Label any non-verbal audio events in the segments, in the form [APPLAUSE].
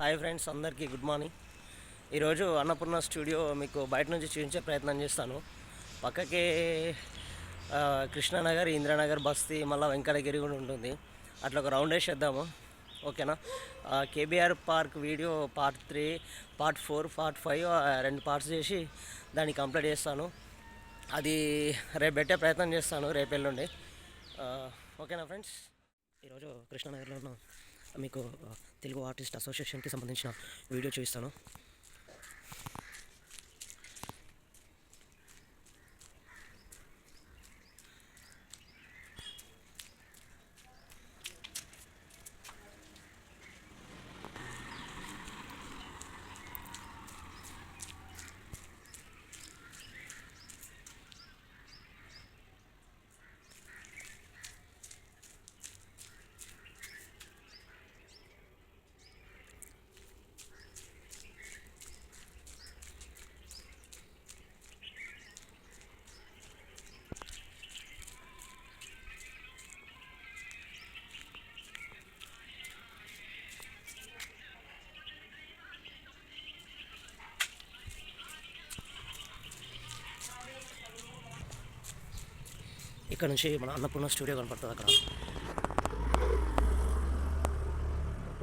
Hi friends అందరికీ good morning. ఈరోజు Annapurna studio మీకు బయట నుంచి చూపించే ప్రయత్నం చేస్తాను. పక్కకి కృష్ణానగర్ ఇంద్రానగర్ బస్తీ మళ్ళీ వెంకటగిరి కూడా ఉంటుంది. అట్లా ఒక రౌండ్ వేసేద్దాము ఓకేనా? KBR park video part three part four part five రెండు పార్ట్స్ చేసి దాన్ని కంప్లీట్ చేస్తాను. అది రేపు పెట్టే ప్రయత్నం చేస్తాను రేపు ఎల్లుండి. ఓకేనా ఫ్రెండ్స్? ఈరోజు కృష్ణానగర్లో ఉన్నాం. మీకు తెలుగు ఆర్టిస్ట్ అసోసియేషన్కి సంబంధించిన వీడియో చూపిస్తాను. ఇక్కడ నుంచి మన అన్నపూర్ణ స్టూడియో కనపడుతుంది అక్కడ.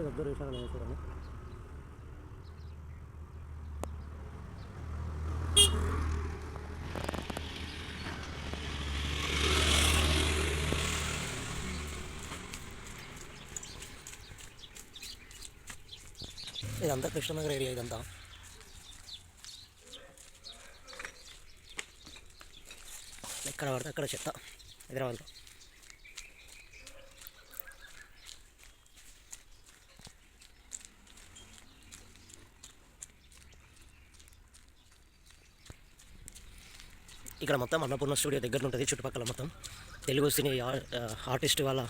దగ్గర చూడండి. ఇదంతా కృష్ణనగర్ ఏరియా ఇదంతా. ఎక్కడ పడితే అక్కడ చెత్త. హైదరాబాద్లో ఇక్కడ మొత్తం అన్నపూర్ణ స్టూడియో దగ్గర ఉంటుంది చుట్టుపక్కల మొత్తం. తెలుగు సినీ ఆర్టిస్ట్ వాళ్ళ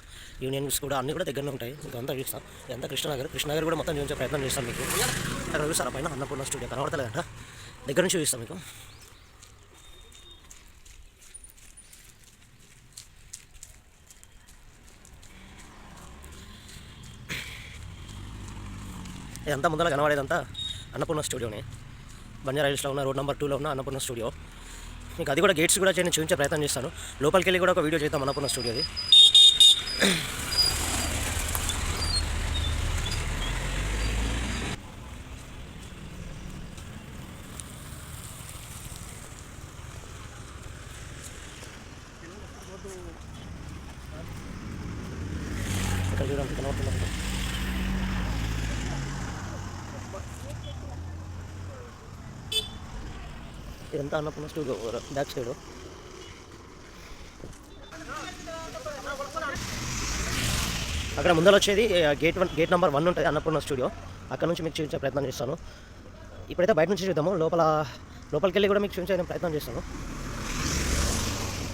యూనియన్స్ కూడా అన్నీ కూడా దగ్గరనే ఉంటాయి. ఇదంతా చూస్తాం. ఇదంతా కృష్ణనగర్. కృష్ణనగర్ కూడా మొత్తం చూపించే ప్రయత్నం చేస్తాను మీకు. అక్కడ చూస్తారా పైన అన్నపూర్ణ స్టూడియో? కనబడతలేదంట దగ్గర నుంచి చూపిస్తాం మీకు. ఇదంతా ముందర కనబడేదంతా అన్నపూర్ణ స్టూడియోనే. బంజారా హిల్స్లో ఉన్న రోడ్ నెంబర్ టూలో ఉన్న అన్నపూర్ణ స్టూడియో. మీకు అది కూడా గేట్స్ కూడా నేను చూపించే ప్రయత్నం చేస్తాను. లోపలికి వెళ్ళి కూడా ఒక వీడియో చేద్దాం అన్నపూర్ణ స్టూడియోది ఇక్కడ చూడండి కనబడుతుంది ఇదంతా అన్నపూర్ణ స్టూడియో బ్యాక్ సైడ్ అక్కడ ముందర వచ్చేది gate one gate number one ఉంటుంది అన్నపూర్ణ స్టూడియో అక్కడ నుంచి మీకు చూపించే ప్రయత్నం చేస్తాను. ఇప్పుడైతే బయట నుంచి చూద్దాము. లోపల లోపలికి వెళ్ళి కూడా మీకు చూపించే ప్రయత్నం చేస్తాను.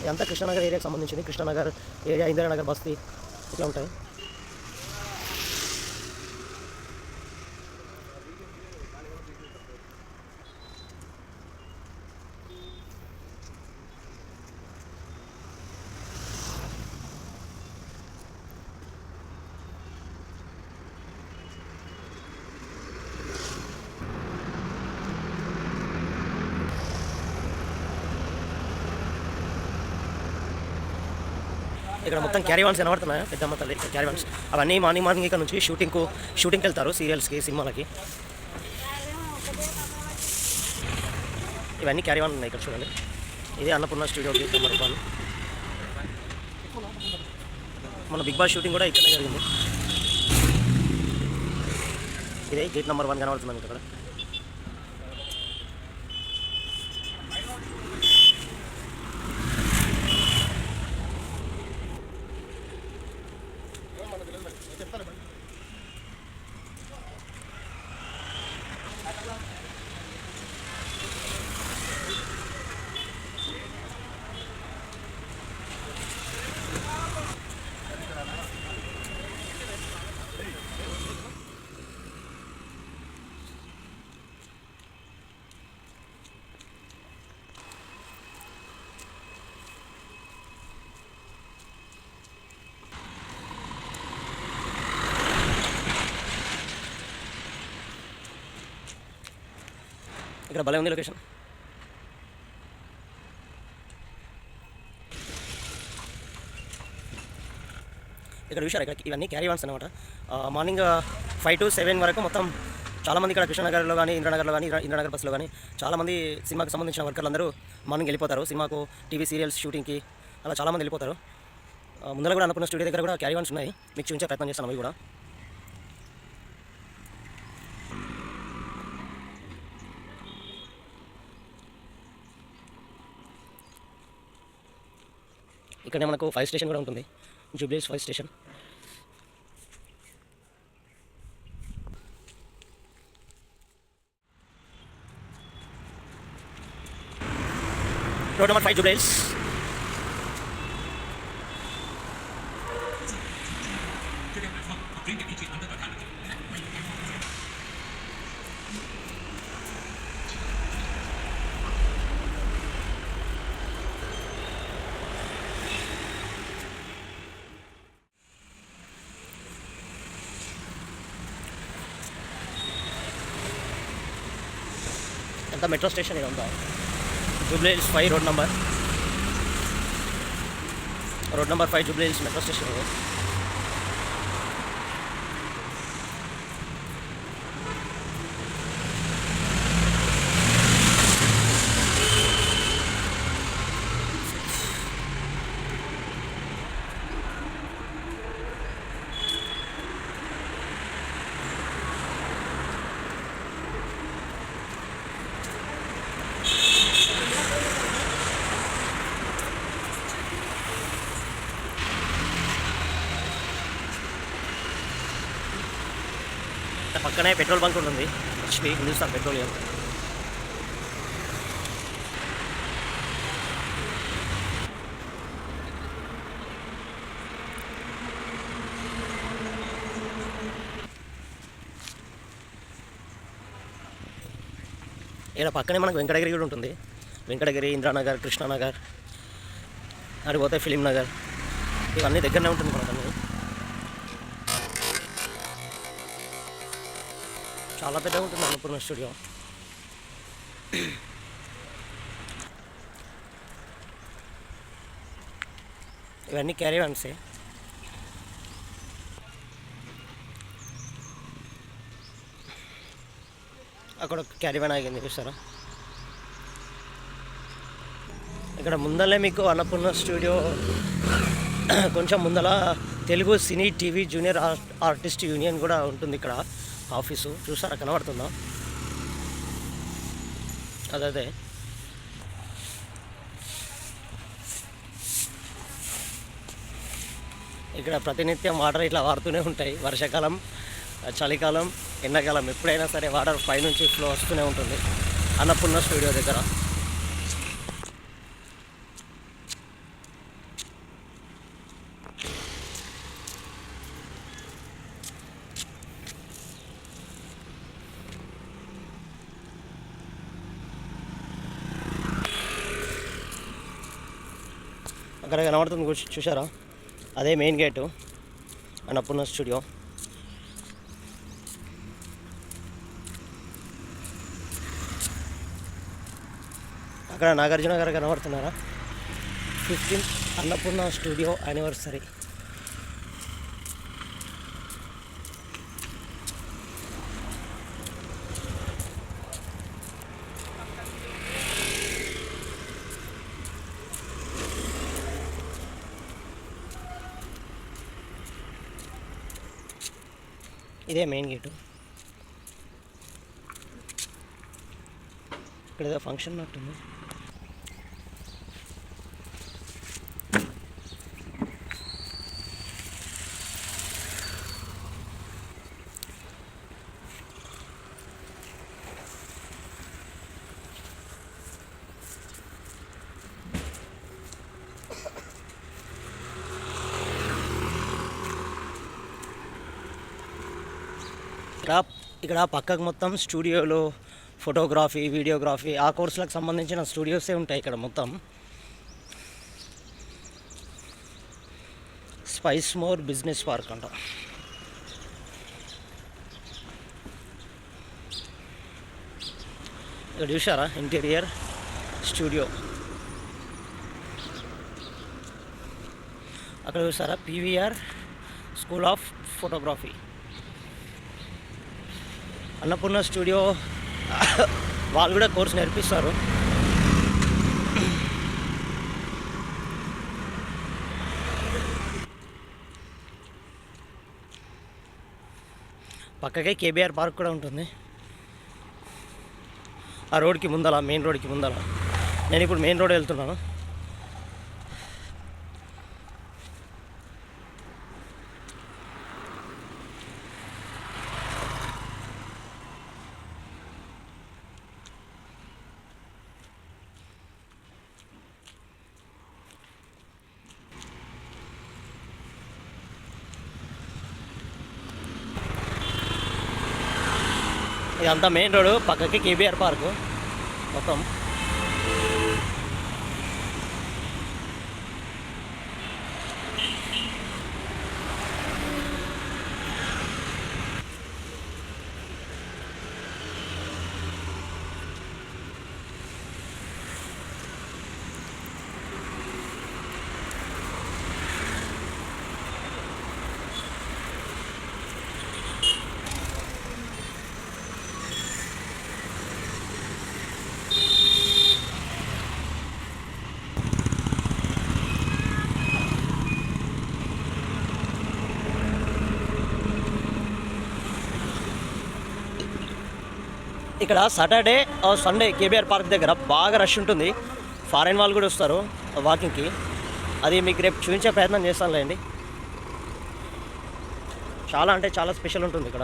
ఇదంతా కృష్ణానగర్ ఏరియాకి సంబంధించింది. కృష్ణానగర్ ఏరియా ఇందిరానగర్ బస్తీ ఇట్లా ఉంటాయి. ఇక్కడ మొత్తం క్యారీ వాన్స్ కనబడుతున్నాయి? పెద్దమ్మ తల్లి క్యారీవాన్స్ అవన్నీ మార్నింగ్ మార్నింగ్ ఇక్కడ నుంచి షూటింగ్కు షూటింగ్కి వెళ్తారు సీరియల్స్కి సినిమాలకి. ఇవన్నీ క్యారీవాన్ ఉన్నాయి ఇక్కడ చూడండి. ఇదే అన్నపూర్ణ స్టూడియోకి నెంబర్ మన బిగ్ బాస్ షూటింగ్ కూడా ఇక్కడే జరిగింది. ఇదే గేట్ నెంబర్ వన్ కనబడుతుంది ఇక్కడ. ఇక్కడ భలే ఉంది లొకేషన్. ఇక్కడ చూశారు ఇక్కడ ఇవన్నీ క్యారీ వాన్స్ అనమాట మార్నింగ్ ఫైవ్ టు సెవెన్ వరకు మొత్తం చాలామంది ఇక్కడ కృష్ణనగర్లో కానీ ఇంద్రనగర్లో కానీ ఇంద్రనగర్ బస్సులో కానీ చాలామంది సినిమాకి సంబంధించిన వర్కర్లు అందరూ మార్నింగ్ వెళ్ళిపోతారు. సినిమాకు టీవీ సీరియల్స్ షూటింగ్కి అలా చాలామంది వెళ్ళిపోతారు. ముందర కూడా అనుకున్న స్టూడియో దగ్గర కూడా క్యారీ వాన్స్ ఉన్నాయి. మీకు చూపించే ప్రయత్నం చేస్తాను అవి కూడా. ఇక్కడే మనకు ఫైర్ స్టేషన్ కూడా ఉంటుంది. Jubilee's fire station road number five Jubilee's metro station ఇదంతా hills five road number road number five Jubilee's metro station పక్కనే పెట్రోల్ బంక్ ఉంటుంది. హెచ్పి హిందుస్థాన్ పెట్రోలియం. ఇక్కడ పక్కనే మనకు వెంకటగిరి కూడా ఉంటుంది. వెంకటగిరి ఇంద్రానగర్ కృష్ణానగర్ అటు పోతే ఫిలిం నగర్. ఇవన్నీ దగ్గరనే ఉంటుంది మనకు చాలా పెద్దగా ఉంటుంది అన్నపూర్ణ స్టూడియో. ఇవన్నీ క్యారీ వన్సే అక్కడ క్యారీ వన్ ఆగింది చూసారా? ఇక్కడ ముందలే మీకు అన్నపూర్ణ స్టూడియో కొంచెం ముందల Telugu cine TV junior R artist union కూడా ఉంటుంది ఇక్కడ. ఆఫీసు. చూసారా? కనబడుతుందా? అదే అదే ఇక్కడ ప్రతినిత్యం వాటర్ ఇట్లా వాడుతూనే ఉంటాయి. వర్షాకాలం చలికాలం ఎండాకాలం ఎప్పుడైనా సరే వాటర్ పైనుంచి ఫ్లో వస్తూనే ఉంటుంది. అన్నపూర్ణ స్టూడియో దగ్గర. అక్కడ కనబడుతుంది చూ- చూసారా అదే మెయిన్ గేటు అన్నపూర్ణ స్టూడియో అక్కడ నాగార్జున గారు కనబడుతున్నారా? ఫిఫ్టీన్ అన్నపూర్ణ స్టూడియో యానివర్సరీ ఇదే మెయిన్ గేటు ఇక్కడ ఏదో ఫంక్షన్ ఉన్నట్టుంది. ఇక్కడ పక్కకు మొత్తం స్టూడియోలు ఫోటోగ్రఫీ వీడియోగ్రఫీ ఆ కోర్సులకు సంబంధించిన స్టూడియోసే ఉంటాయి ఇక్కడ మొత్తం. స్పైస్ మోర్ బిజినెస్ పార్క్ అంట. ఇక్కడ చూసారా ఇంటీరియర్ స్టూడియో అక్కడ చూసారా PVR school of photography Annapurna studio [COUGHS] వాళ్ళు కూడా కోర్స్ నేర్పిస్తారు. పక్కకే కేబీఆర్ పార్క్ కూడా ఉంటుంది. ఆ రోడ్కి ముందల మెయిన్ రోడ్కి ముందల. నేను ఇప్పుడు మెయిన్ రోడ్ వెళ్తున్నాను. ఇదంతా మెయిన్ రోడ్ పక్కకి కేబీఆర్ పార్క్. మొత్తం. ఇక్కడ సాటర్డే సండే కేబీఆర్ పార్క్ దగ్గర బాగా రష్ ఉంటుంది. ఫారెన్ వాళ్ళు కూడా వస్తారు వాకింగ్కి. అది మీకు రేపు చూపించే ప్రయత్నం చేస్తానులేండి. చాలా అంటే చాలా స్పెషల్ ఉంటుంది ఇక్కడ.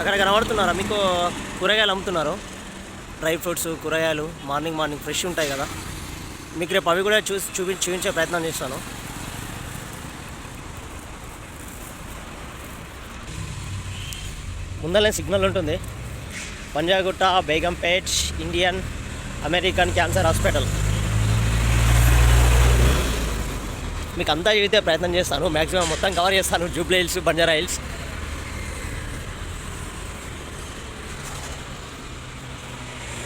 అక్కడ కనబడుతున్నారా? మీకు కూరగాయలు అమ్ముతున్నారు. డ్రై ఫ్రూట్స్ కూరగాయలు మార్నింగ్ మార్నింగ్ ఫ్రెష్ ఉంటాయి కదా. మీకు రేపు అవి కూడా చూసి చూపి చూపించే ప్రయత్నం చేస్తాను. ముందలే సిగ్నల్ ఉంటుంది. Panjagutta Begumpet Indian American cancer hospital. మీకు అంతా చూపితే ప్రయత్నం చేస్తాను. మ్యాక్సిమం మొత్తం కవర్ చేస్తాను. జూబ్లీ హిల్స్ బంజారా హిల్స్.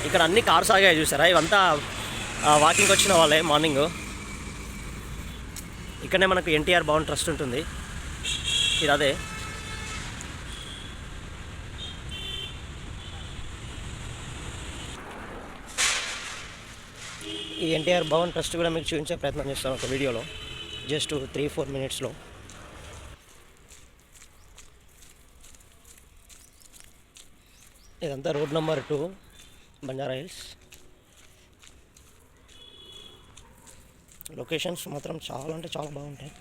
ఇక్కడ అన్ని కార్స్ ఆగాయి చూసారా? ఇవంతా వాకింగ్కి వచ్చిన వాళ్ళే మార్నింగ్ ఇక్కడనే మనకు ఎన్టీఆర్ భవన్ ట్రస్ట్ ఉంటుంది. ఇది అదే. ఈ ఎన్టీఆర్ భవన్ ట్రస్ట్ కూడా మీకు చూపించే ప్రయత్నం చేస్తాను ఒక వీడియోలో. జస్ట్ త్రీ ఫోర్ మినిట్స్లో ఇదంతా road number two Banjara Hills locations మాత్రం చాలా అంటే చాలా బాగుంటాయి.